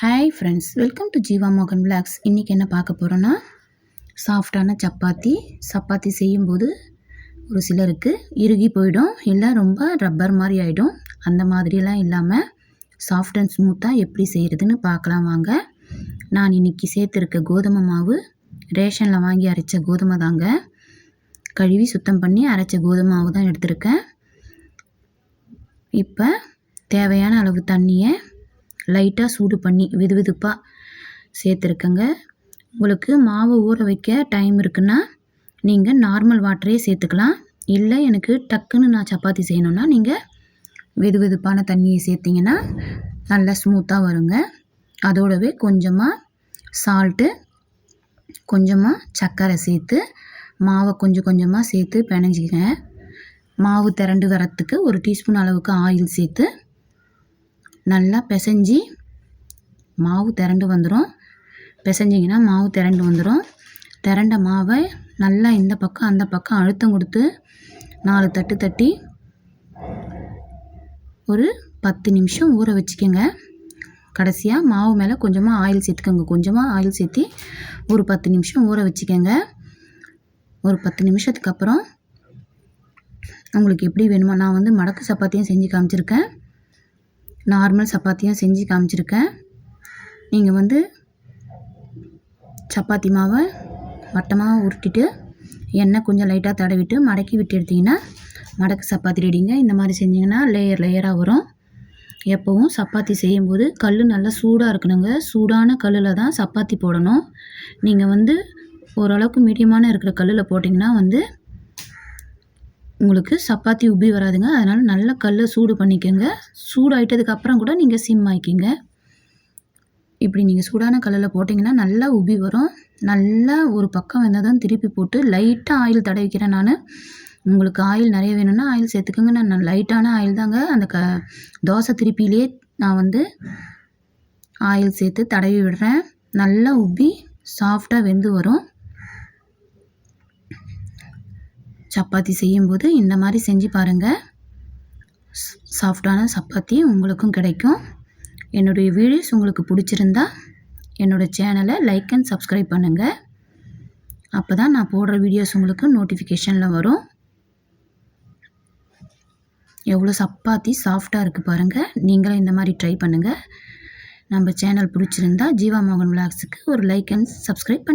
Hi friends welcome to Jeeva மோகன் vlogs இன்றைக்கி என்ன பார்க்க போகிறோன்னா சாஃப்டான சப்பாத்தி. சப்பாத்தி செய்யும்போது ஒரு சிலருக்கு இறுகி போயிடும் இல்லை ரொம்ப ரப்பர் மாதிரி ஆகிடும் அந்த மாதிரியெல்லாம் இல்லாமல் சாஃப்ட் அண்ட் ஸ்மூத்தாக எப்படி செய்கிறதுன்னு பார்க்கலாம் வாங்க. நான் இன்றைக்கி சேர்த்துருக்க கோதுமை மாவு ரேஷனில் வாங்கி அரைச்ச கோதுமை தாங்க. கழுவி சுத்தம் பண்ணி அரைச்ச கோதுமை மாவு தான் எடுத்திருக்கேன். இப்போ தேவையான அளவு தண்ணியை லைட்டாக சூடு பண்ணி வெது வெதுப்பாக சேர்த்துருக்கங்க. உங்களுக்கு மாவு ஊற வைக்க டைம் இருக்குன்னா நீங்கள் நார்மல் வாட்டரே சேர்த்துக்கலாம். இல்லை எனக்கு டக்குன்னு நான் சப்பாத்தி செய்யணுன்னா நீங்கள் வெது வெதுப்பான தண்ணியை சேர்த்திங்கன்னா நல்லா ஸ்மூத்தாக வருங்க. அதோடவே கொஞ்சமாக சால்ட்டு கொஞ்சமாக சர்க்கரை சேர்த்து மாவை கொஞ்சம் கொஞ்சமாக சேர்த்து பிணைஞ்சிக்கங்க. மாவு திரண்டு வரத்துக்கு ஒரு டீஸ்பூன் அளவுக்கு ஆயில் சேர்த்து நல்லா பிசைஞ்சி மாவு திரண்டு வந்துடும் பிசைஞ்சிங்கன்னா மாவு திரண்டு வந்துடும் திரண்ட மாவை நல்லா இந்த பக்கம் அந்த பக்கம் அழுத்தம் கொடுத்து நாலு தட்டு தட்டி ஒரு பத்து நிமிஷம் ஊற வச்சுக்கோங்க. கடைசியாக மாவு மேலே கொஞ்சமாக ஆயில் சேர்த்துக்கோங்க. கொஞ்சமாக ஆயில் சேர்த்தி ஒரு பத்து நிமிஷம் ஊற வச்சுக்கோங்க. ஒரு பத்து நிமிஷத்துக்கு அப்புறம் உங்களுக்கு எப்படி வேணுமோ நான் வந்து மடக்கு சப்பாத்தியும் செஞ்சு காமிச்சிருக்கேன். நார்மல் சப்பாத்தியும் செஞ்சு காமிச்சிருக்கேன். நீங்கள் வந்து சப்பாத்தி மாவை வட்டமாக உருட்டிட்டு எண்ணெய் கொஞ்சம் லைட்டாக தடவிட்டு மடக்கி விட்டு எடுத்திங்கன்னா மடக்கு சப்பாத்தி ரெடிங்க இந்த மாதிரி செஞ்சிங்கன்னா லேயர் லேயராக வரும். எப்போவும் சப்பாத்தி செய்யும்போது கல் நல்லா சூடாக இருக்கணுங்க. சூடான கல்லில் தான் சப்பாத்தி போடணும். நீங்கள் வந்து ஓரளவுக்கு மீடியமான இருக்கிற கல்லில் போட்டிங்கன்னா வந்து உங்களுக்கு சப்பாத்தி உப்பி வராதுங்க. அதனால் நல்ல கல்லை சூடு பண்ணிக்கோங்க. சூடாயிட்டதுக்கப்புறம் கூட நீங்கள் சிம் ஆக்கிங்க இப்படி நீங்கள் சூடான கல்லில் போட்டிங்கன்னா நல்லா உப்பி வரும். நல்லா ஒரு பக்கம் தான் திருப்பி போட்டு லைட்டாக ஆயில் தடவிக்கிறேன் நான். உங்களுக்கு ஆயில் நிறைய வேணும்னா ஆயில் சேர்த்துக்கோங்க. நான் லைட்டான ஆயில் தாங்க. அந்த க தோசை திருப்பிலே நான் வந்து ஆயில் சேர்த்து தடவி விடுறேன். நல்லா உப்பி சாஃப்டாக வெந்து வரும். சப்பாத்தி செய்யும்போது இந்த மாதிரி செஞ்சு பாருங்கள் சாஃப்டான சப்பாத்தி உங்களுக்கும் கிடைக்கும். என்னுடைய வீடியோஸ் உங்களுக்கு பிடிச்சிருந்தா என்னோடய சேனலை லைக் அண்ட் சப்ஸ்கிரைப் பண்ணுங்கள் அப்போ தான் நான் போடுற வீடியோஸ் உங்களுக்கு நோட்டிஃபிகேஷனில் வரும். எவ்வளோ சப்பாத்தி சாஃப்டாக இருக்குது பாருங்கள் நீங்களும் இந்த மாதிரி ட்ரை பண்ணுங்கள் நம்ம சேனல் பிடிச்சிருந்தா ஜீவா மோகன் விளாக்ஸுக்கு ஒரு லைக் அண்ட் சப்ஸ்கிரைப் பண்ணி